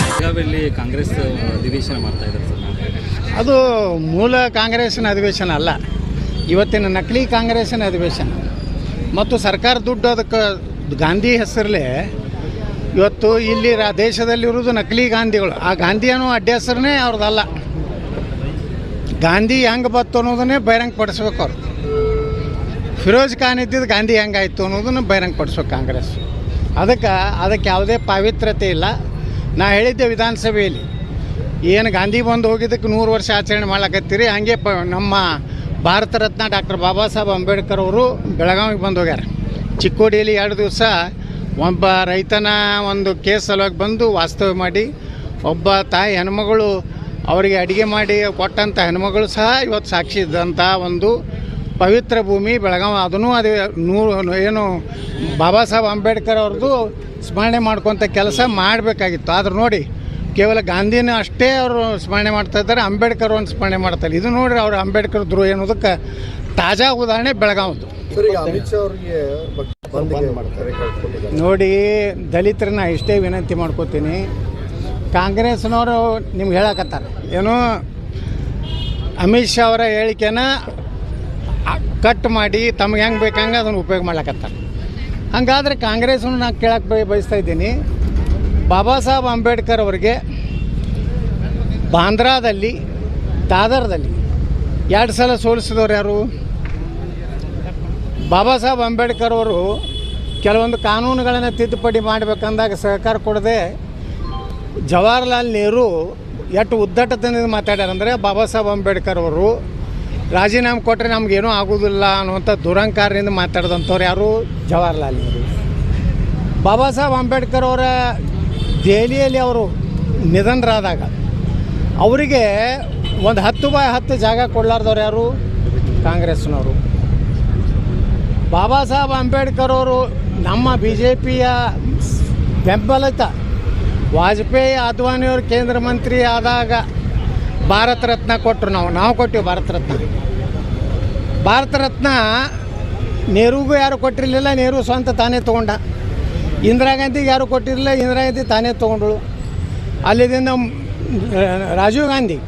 ಬೆಳಗಾವಿಯಲ್ಲಿ ಕಾಂಗ್ರೆಸ್ ಅಧಿವೇಶನ ಮಾಡ್ತಾ ಇದ್ದಾರೆ ಅದು ಮೂಲ ಕಾಂಗ್ರೆಸ್ನ ಅಧಿವೇಶನ ಅಲ್ಲ. ಇವತ್ತಿನ ನಕಲಿ ಕಾಂಗ್ರೆಸ್ಸಿನ ಅಧಿವೇಶನ. ಮತ್ತು ಸರ್ಕಾರ ದುಡ್ಡು ಅದಕ್ಕೆ, ಗಾಂಧಿ ಹೆಸರಲ್ಲೇ ಇವತ್ತು ಇಲ್ಲಿ ರಾ, ದೇಶದಲ್ಲಿರುವುದು ನಕಲಿ ಗಾಂಧಿಗಳು. ಆ ಗಾಂಧಿ ಅನ್ನೋ ಅಡ್ಡ ಹೆಸರನ್ನೇ ಅವ್ರದ್ದಲ್ಲ ಗಾಂಧಿ ಹೆಂಗೆ ಬತ್ತು ಅನ್ನೋದನ್ನೇ ಬಹಿರಂಗ ಪಡಿಸ್ಬೇಕು ಅವ್ರು. ಫಿರೋಜ್ ಖಾನ್ ಇದ್ದಿದ್ದು ಗಾಂಧಿ ಹೆಂಗಾಯಿತು ಅನ್ನೋದನ್ನು ಬಹಿರಂಗ ಪಡಿಸ್ಬೇಕು ಕಾಂಗ್ರೆಸ್. ಅದಕ್ಕೆ ಅದಕ್ಕೆ ಯಾವುದೇ ಪಾವಿತ್ರ್ಯತೆ ಇಲ್ಲ. ನಾ ಹೇಳಿದ್ದೆ ವಿಧಾನಸಭೆಯಲ್ಲಿ, ಏನು ಗಾಂಧಿ ಬಂದು ಹೋಗಿದ್ದಕ್ಕೆ ನೂರು ವರ್ಷ ಆಚರಣೆ ಮಾಡ್ಲಕತ್ತೀರಿ, ಹಾಗೆ ಪ ನಮ್ಮ ಭಾರತ ರತ್ನ ಡಾಕ್ಟರ್ ಬಾಬಾ ಸಾಹೇಬ್ ಅಂಬೇಡ್ಕರ್ ಅವರು ಬೆಳಗಾವಿಗೆ ಬಂದು ಹೋಗ್ಯಾರ. ಚಿಕ್ಕೋಡಿಯಲ್ಲಿ ಎರಡು ದಿವಸ ಒಬ್ಬ ರೈತನ ಒಂದು ಕೇಸ್ ಸಲುವಾಗಿ ಬಂದು ವಾಸ್ತವ್ಯ ಮಾಡಿ, ಒಬ್ಬ ತಾಯಿ ಹೆಣ್ಮಗಳು ಅವರಿಗೆ ಅಡುಗೆ ಮಾಡಿ ಕೊಟ್ಟಂಥ ಹೆಣ್ಮಗಳು ಸಹ ಇವತ್ತು ಸಾಕ್ಷಿ ಇದ್ದಂಥ ಒಂದು ಪವಿತ್ರ ಭೂಮಿ ಬೆಳಗಾವಿ ಅದನ್ನೂ ಅದೇ ನೂರು ಏನು ಬಾಬಾ ಸಾಹೇಬ್ ಅಂಬೇಡ್ಕರ್ ಅವ್ರದ್ದು ಸ್ಮರಣೆ ಮಾಡ್ಕೊತ ಕೆಲಸ ಮಾಡಬೇಕಾಗಿತ್ತು. ಆದ್ರೆ ನೋಡಿ ಕೇವಲ ಗಾಂಧಿನ ಅಷ್ಟೇ ಅವರು ಸ್ಮರಣೆ ಮಾಡ್ತಾ ಇದ್ದಾರೆ ಅಂಬೇಡ್ಕರ್ ಒಂದು ಸ್ಮರಣೆ ಮಾಡ್ತಾರೆ ಇದು ನೋಡ್ರಿ ಅವ್ರು ಅಂಬೇಡ್ಕರ್ ಧ್ರುವ ಅನ್ನೋದಕ್ಕೆ ತಾಜಾ ಉದಾಹರಣೆ ಬೆಳಗಾವದು. ನೋಡಿ ದಲಿತರನ್ನ ಇಷ್ಟೇ ವಿನಂತಿ ಮಾಡ್ಕೋತೀನಿ. ಕಾಂಗ್ರೆಸ್ನವರು ನಿಮ್ಗೆ ಹೇಳಕತ್ತಾರೆ. ಏನು ಅಮಿತ್ ಶಾ ಅವರ ಹೇಳಿಕೆನ ಕಟ್ ಮಾಡಿ ತಮ್ಗೆ ಹೆಂಗೆ ಬೇಕಂಗೆ ಅದನ್ನು ಉಪಯೋಗ ಮಾಡ್ಲಕತ್ತಾರೆ. ಹಂಗಾದ್ರೆ ಕಾಂಗ್ರೆಸ್ನು ನಾನು ಕೇಳಕ್ಕೆ ಬಯ, ಬಯಸ್ತಾ ಇದ್ದೀನಿ. ಬಾಬಾ ಸಾಹೇಬ್ ಅಂಬೇಡ್ಕರ್ ಅವರಿಗೆ ಬಾಂದ್ರಾದಲ್ಲಿ, ದಾದರ್ದಲ್ಲಿ ಎರಡು ಸಲ ಸೋಲಿಸಿದವ್ರು ಯಾರು? ಬಾಬಾ ಸಾಹೇಬ್ ಅಂಬೇಡ್ಕರ್ ಅವರು ಕೆಲವೊಂದು ಕಾನೂನುಗಳನ್ನು ತಿದ್ದುಪಡಿ ಮಾಡಬೇಕಂದಾಗ ಸಹಕಾರ ಕೊಡದೆ ಜವಾಹರ್ಲಾಲ್ ನೆಹರು ಎಷ್ಟು ಉದ್ದಟತನದಿಂದ ಮಾತಾಡ್ಯಾರಂದರೆ ಬಾಬಾ ಸಾಹೇಬ್ ಅಂಬೇಡ್ಕರ್ ಅವರು ರಾಜೀನಾಮೆ ಕೊಟ್ಟರೆ ನಮಗೇನೂ ಆಗೋದಿಲ್ಲ ಅನ್ನುವಂಥ ದುರಂಕಾರದಿಂದ ಮಾತಾಡಿದಂಥವ್ರು ಯಾರು? ಜವಾಹರ್ಲಾಲ್ ನೆಹರು. ಬಾಬಾ ಸಾಹೇಬ್ ಅಂಬೇಡ್ಕರ್ ಅವರ ದೆಹಲಿಯಲ್ಲಿ ಅವರು ನಿಧನರಾದಾಗ ಅವರಿಗೆ ಒಂದು ಹತ್ತು ಬಾಯ್ ಹತ್ತು ಜಾಗ ಕೊಡಲಾರ್ದವ್ರು ಯಾರು? ಕಾಂಗ್ರೆಸ್ನವರು. ಬಾಬಾ ಸಾಹೇಬ್ ಅಂಬೇಡ್ಕರ್ ಅವರು ನಮ್ಮ ಬಿ ಜೆ ಪಿಯ ಬೆಂಬಲಿತ ವಾಜಪೇಯಿ ಅದ್ವಾನಿಯವರು ಕೇಂದ್ರ ಮಂತ್ರಿ ಆದಾಗ ಭಾರತ ರತ್ನ ಕೊಟ್ಟರು ನಾವು ನಾವು ಕೊಟ್ಟಿವಿ ಭಾರತ ರತ್ನ. ಭಾರತ ರತ್ನ ನೆಹರುಗೂ ಯಾರು ಕೊಟ್ಟಿರಲಿಲ್ಲ, ನೆಹರು ಸ್ವಂತ ತಾನೇ ತೊಗೊಂಡ. ಇಂದಿರಾ ಗಾಂಧಿಗೆ ಯಾರು ಕೊಟ್ಟಿರಲಿಲ್ಲ, ಇಂದಿರಾ ಗಾಂಧಿ ತಾನೇ ತೊಗೊಂಡಳು. ಅಲ್ಲಿದಿಂದ ರಾಜೀವ್ ಗಾಂಧಿ,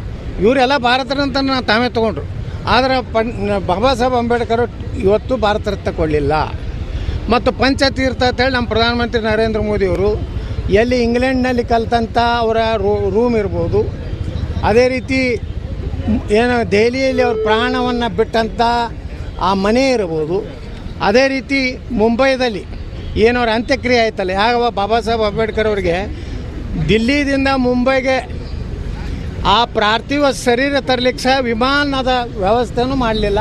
ಇವರೆಲ್ಲ ಭಾರತ ರತ್ನ ತಾವೇ ತೊಗೊಂಡ್ರು. ಆದರೆ ಪಂ, ಬಾಬಾ ಸಾಹೇಬ್ ಅಂಬೇಡ್ಕರ್ ಇವತ್ತು ಭಾರತ ರತ್ನ ಕೊಡಲಿಲ್ಲ. ಮತ್ತು ಪಂಚತೀರ್ಥ ಅಂತೇಳಿ ನಮ್ಮ ಪ್ರಧಾನಮಂತ್ರಿ ನರೇಂದ್ರ ಮೋದಿಯವರು, ಎಲ್ಲಿ ಇಂಗ್ಲೆಂಡ್ನಲ್ಲಿ ಕಲಿತಂಥ ಅವರ ರೂಮ್ ಇರ್ಬೋದು ಅದೇ ರೀತಿ ಏನು ದೆಹಲಿಯಲ್ಲಿ ಅವ್ರ ಪ್ರಾಣವನ್ನು ಬಿಟ್ಟಂಥ ಆ ಮನೆ ಇರ್ಬೋದು. ಅದೇ ರೀತಿ ಮುಂಬೈದಲ್ಲಿ ಏನವ್ರ ಅಂತ್ಯಕ್ರಿಯೆ ಆಯ್ತಲ್ಲ ಯಾವ ಬಾಬಾ ಸಾಹೇಬ್ ಅಂಬೇಡ್ಕರ್ ಅವರಿಗೆ ದಿಲ್ಲಿದಿಂದ ಮುಂಬೈಗೆ ಆ ಪ್ರಾರ್ಥಿವ ಶರೀರ ತರಲಿಕ್ಕೆ ಸಹ ವಿಮಾನದ ವ್ಯವಸ್ಥೆನೂ ಮಾಡಲಿಲ್ಲ.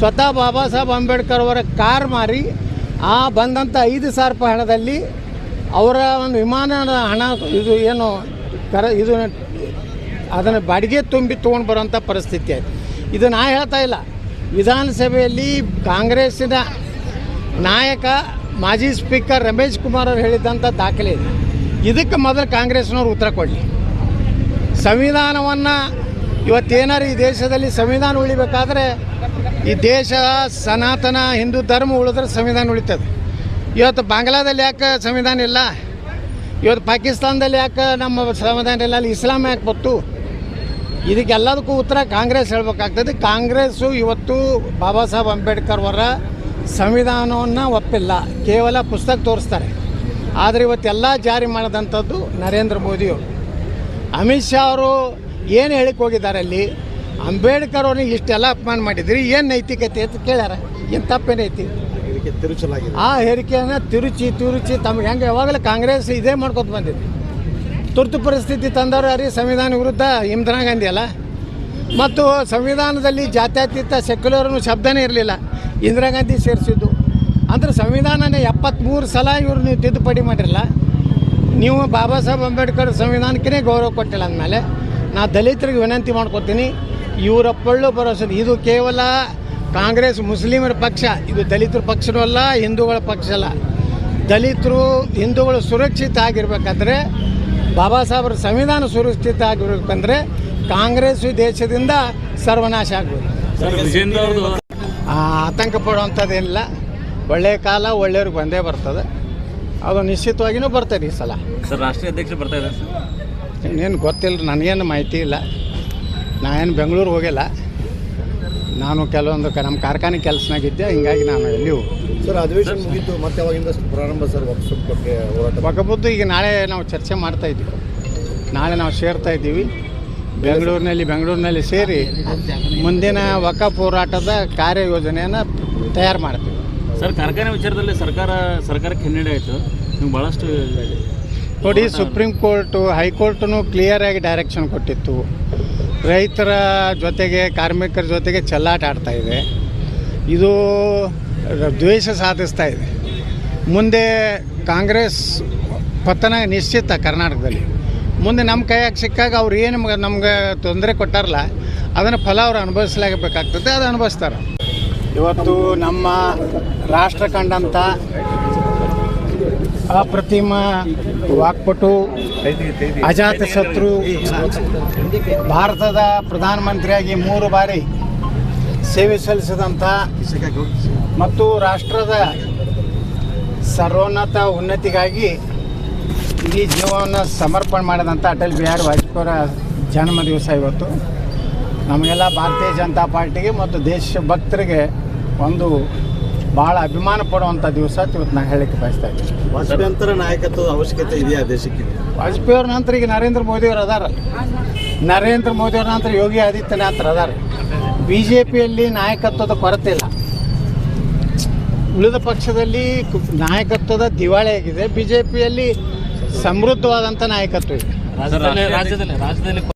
ಸ್ವತಃ ಬಾಬಾ ಸಾಹೇಬ್ ಅಂಬೇಡ್ಕರ್ ಅವರ ಕಾರ್ ಮಾರಿ ಆ ಬಂದಂಥ ಐದು ಸಾವಿರ ರೂಪಾಯಿ ಹಣದಲ್ಲಿ ಅವರ ಒಂದು ವಿಮಾನದ ಹಣ, ಇದು ಏನು ಕರ, ಇದು ಅದನ್ನು ಬಾಡಿಗೆ ತುಂಬಿ ತೊಗೊಂಡು ಬರೋಂಥ ಪರಿಸ್ಥಿತಿ ಆಯಿತು. ಇದು ನಾ ಹೇಳ್ತಾ ಇಲ್ಲ. ವಿಧಾನಸಭೆಯಲ್ಲಿ ಕಾಂಗ್ರೆಸ್ಸಿನ ನಾಯಕ, ಮಾಜಿ ಸ್ಪೀಕರ್ ರಮೇಶ್ ಕುಮಾರ್ ಅವರು ಹೇಳಿದ್ದಂಥ ದಾಖಲೆ ಇದೆ. ಇದಕ್ಕೆ ಮೊದಲು ಕಾಂಗ್ರೆಸ್ನವ್ರು ಉತ್ತರ ಕೊಡಲಿ. ಸಂವಿಧಾನವನ್ನು ಇವತ್ತೇನಾರು ಈ ದೇಶದಲ್ಲಿ ಸಂವಿಧಾನ ಉಳಿಬೇಕಾದ್ರೆ ಈ ದೇಶ, ಸನಾತನ, ಹಿಂದೂ ಧರ್ಮ ಉಳಿದ್ರೆ ಸಂವಿಧಾನ ಉಳಿತದೆ. ಇವತ್ತು ಬಾಂಗ್ಲಾದಲ್ಲಿ ಯಾಕೆ ಸಂವಿಧಾನ ಇಲ್ಲ? ಇವತ್ತು ಪಾಕಿಸ್ತಾನದಲ್ಲಿ ಯಾಕೆ ನಮ್ಮ ಸಂವಿಧಾನ ಇಲ್ಲ? ಅಲ್ಲಿ ಇಸ್ಲಾಂ ಯಾಕೆ ಬತ್ತು? ಇದಕ್ಕೆಲ್ಲದಕ್ಕೂ ಉತ್ತರ ಕಾಂಗ್ರೆಸ್ ಹೇಳಬೇಕಾಗ್ತದೆ. ಕಾಂಗ್ರೆಸ್ಸು ಇವತ್ತು ಬಾಬಾ ಸಾಹೇಬ್ ಅಂಬೇಡ್ಕರ್ ಅವರ ಸಂವಿಧಾನವನ್ನು ಒಪ್ಪಿಲ್ಲ. ಕೇವಲ ಪುಸ್ತಕ ತೋರಿಸ್ತಾರೆ. ಆದರೆ ಇವತ್ತೆಲ್ಲ ಜಾರಿ ಮಾಡಿದಂಥದ್ದು ನರೇಂದ್ರ ಮೋದಿಯವರು. ಅಮಿತ್ ಶಾ ಅವರು ಏನು ಹೇಳಿಕ್ಕೆ ಹೋಗಿದ್ದಾರೆ ಅಲ್ಲಿ? ಅಂಬೇಡ್ಕರ್ ಅವ್ರನ್ನ ಇಷ್ಟೆಲ್ಲ ಅಪಮಾನ ಮಾಡಿದ್ರಿ. ಏನು ನೈತಿಕತೆ ಅಂತ ಕೇಳ್ಯಾರ? ಏನು ತಪ್ಪೇನೈತಿ ಆ ಹೇಳಿಕೆಯನ್ನು ತಿರುಚಿ ತಿರುಚಿ ತಮಗೆ ಹೆಂಗೆ ಯಾವಾಗಲೂ ಕಾಂಗ್ರೆಸ್ ಇದೇ ಮಾಡ್ಕೊತ ಬಂದಿದೆ. ತುರ್ತು ಪರಿಸ್ಥಿತಿ ತಂದವರು ಯಾರು? ಸಂವಿಧಾನ ವಿರುದ್ಧ ಇಂದಿರಾ ಗಾಂಧಿ ಅಲ್ಲ. ಮತ್ತು ಸಂವಿಧಾನದಲ್ಲಿ ಜಾತ್ಯತೀತ ಸೆಕ್ಯುಲರ್ನು ಶಬ್ದನೇ ಇರಲಿಲ್ಲ. ಇಂದಿರಾ ಗಾಂಧಿ ಸೇರಿಸಿದ್ದು. ಅಂದರೆ ಸಂವಿಧಾನನೇ ಎಪ್ಪತ್ತ್ಮೂರು ಸಲ ಇವರು ನೀವು ತಿದ್ದುಪಡಿ ಮಾಡಿರಲ್ಲ. ನೀವು ಬಾಬಾ ಸಾಹೇಬ್ ಅಂಬೇಡ್ಕರ್ ಸಂವಿಧಾನಕ್ಕೇ ಗೌರವ ಕೊಟ್ಟಿಲ್ಲ ಅಂದಮೇಲೆ ನಾ ದಲಿತರಿಗೆ ವಿನಂತಿ ಮಾಡ್ಕೊತೀನಿ ಇವರ ಪಳ್ಳು ಭರೋಸೆ ಇದು ಕೇವಲ ಕಾಂಗ್ರೆಸ್ ಮುಸ್ಲಿಮರ ಪಕ್ಷ, ಇದು ದಲಿತರ ಪಕ್ಷನೂ ಅಲ್ಲ, ಹಿಂದೂಗಳ ಪಕ್ಷ ಅಲ್ಲ. ದಲಿತರು ಹಿಂದೂಗಳು ಸುರಕ್ಷಿತ ಆಗಿರ್ಬೇಕಾದ್ರೆ ಬಾಬಾ ಸಾಹೇಬ್ರ ಸಂವಿಧಾನ ಸುರಕ್ಷಿತ ಆಗಿರ್ಬೇಕಂದ್ರೆ ಕಾಂಗ್ರೆಸ್ ದೇಶದಿಂದ ಸರ್ವನಾಶ ಆಗಬೇಕು. ಆತಂಕ ಪಡುವಂಥದ್ದೇನಿಲ್ಲ. ಒಳ್ಳೆಯ ಕಾಲ ಒಳ್ಳೆಯವ್ರಿಗೆ ಬಂದೇ ಬರ್ತದೆ. ಅದು ನಿಶ್ಚಿತವಾಗಿಯೂ ಬರ್ತದೆ ಈ ಸಲ. ಸರ್ ರಾಷ್ಟ್ರೀಯ ಅಧ್ಯಕ್ಷರು ಬರ್ತಾ ಇದ್ದಾರೆ ಸರ್. ಇನ್ನೇನು ಗೊತ್ತಿಲ್ಲ ನನಗೇನು ಮಾಹಿತಿ ಇಲ್ಲ. ನಾನು ಬೆಂಗಳೂರು ಹೋಗಿಲ್ಲ. ನಾನು ಕೆಲವೊಂದು ಕ- ನಮ್ಮ ಕಾರ್ಖಾನೆ ಕೆಲಸನಾಗಿದ್ದೆ ಹಿಂಗಾಗಿ ನಾನು ಎಲ್ಲಿಯೂ ಸರ್ ಅಧಿವೇಶನ ಮುಗಿತು ಮತ್ತೆ ಅವಾಗಿಂದ ಪ್ರಾರಂಭ ಸರ್ ವಕ್ಫ್ ಬಗ್ಗೆ ಹೋರಾಟ ಬಗಬುದ್ದು ಈಗ ನಾಳೆ ನಾವು ಚರ್ಚೆ ಮಾಡ್ತಾ ಇದ್ದೀವಿ ನಾಳೆ ನಾವು ಸೇರ್ತಾ ಇದ್ದೀವಿ. ಬೆಂಗಳೂರಿನಲ್ಲಿ ಬೆಂಗಳೂರಿನಲ್ಲಿ ಸೇರಿ ಮುಂದಿನ ವಕ ಹೋರಾಟದ ಕಾರ್ಯಯೋಜನೆಯನ್ನು ತಯಾರು ಮಾಡ್ತೀವಿ. ಸರ್ ಕಾರ್ಖಾನೆ ವಿಚಾರದಲ್ಲಿ ಸರ್ಕಾರ ಸರ್ಕಾರಕ್ಕೆ ಹಿನ್ನಡೆ ಆಯಿತು. ನೀವು ಭಾಳಷ್ಟು ನೋಡಿ ಸುಪ್ರೀಂ ಕೋರ್ಟು ಕ್ಲಿಯರ್ ಕ್ಲಿಯರಾಗಿ ಡೈರೆಕ್ಷನ್ ಕೊಟ್ಟಿತ್ತು. ರೈತರ ಜೊತೆಗೆ, ಕಾರ್ಮಿಕರ ಜೊತೆಗೆ ಚೆಲ್ಲಾಟ ಆಡ್ತಾ ಇದೆ. ಇದು ದ್ವೇಷ ಸಾಧಿಸ್ತಾ ಇದೆ. ಮುಂದೆ ಕಾಂಗ್ರೆಸ್ ಪತನ ನಿಶ್ಚಿತ ಕರ್ನಾಟಕದಲ್ಲಿ. ಮುಂದೆ ನಮ್ಮ ಕೈಯಾಗ ಸಿಕ್ಕಾಗ ಅವ್ರು ಏನು ನಮ್ಗೆ ತೊಂದರೆ ಕೊಟ್ಟಾರಲ್ಲ, ಅದನ್ನು ಫಲ ಅವ್ರು ಅನುಭವಿಸ್ಲಾಗಬೇಕಾಗ್ತದೆ ಅದು ಅನುಭವಿಸ್ತಾರೆ. ಇವತ್ತು ನಮ್ಮ ರಾಷ್ಟ್ರ ಕಂಡಂಥ ಅಪ್ರತಿಮ ವಾಕ್ಪಟು, ಅಜಾತ ಶತ್ರು, ಭಾರತದ ಪ್ರಧಾನಮಂತ್ರಿಯಾಗಿ ಮೂರು ಬಾರಿ ಸೇವೆ ಸಲ್ಲಿಸಿದಂಥ ಮತ್ತು ರಾಷ್ಟ್ರದ ಸರ್ವೋನ್ನತ ಉನ್ನತಿಗಾಗಿ ಇಡೀ ಜೀವವನ್ನು ಸಮರ್ಪಣೆ ಮಾಡಿದಂಥ ಅಟಲ್ ಬಿಹಾರಿ ವಾಜಪೇಯಿಯವರ ಜನ್ಮ ದಿವಸ ಇವತ್ತು. ನಮಗೆಲ್ಲ ಭಾರತೀಯ ಜನತಾ ಪಾರ್ಟಿಗೆ ಮತ್ತು ದೇಶ ಭಕ್ತರಿಗೆ ಒಂದು ಭಾಳ ಅಭಿಮಾನ ಪಡುವಂಥ ದಿವಸ ಇವತ್ತು ನಾನು ಹೇಳಕ್ಕೆ ಬಯಸ್ತಾ ಇದ್ದೀನಿ. ವಾಜಪೇಯಿ ನಂತರ ನಾಯಕತ್ವದ ಅವಶ್ಯಕತೆ ಇದೆಯಾ ದೇಶಕ್ಕೆ? ವಾಜಪೇಯಿ ಅವ್ರ ನಂತರ ಈಗ ನರೇಂದ್ರ ಮೋದಿಯವರು ಅದಾರ. ನರೇಂದ್ರ ಮೋದಿಯವ್ರ ನಂತರ ಯೋಗಿ ಆದಿತ್ಯನಾಥ್ರ ಅದಾರ. ಬಿ ಜೆ ಪಿಯಲ್ಲಿ ನಾಯಕತ್ವದ ಕೊರತೆ ಇಲ್ಲ. ಉಳಿದ ಪಕ್ಷದಲ್ಲಿ ಕು- ನಾಯಕತ್ವದ ದಿವಾಳಿ ಆಗಿದೆ. ಬಿ ಜೆ ಪಿಯಲ್ಲಿ ಸಮೃದ್ಧವಾದಂಥ ನಾಯಕತ್ವ ಇದೆ. ರಾಜ್ಯದಲ್ಲಿ ರಾಜ್ಯದಲ್ಲಿ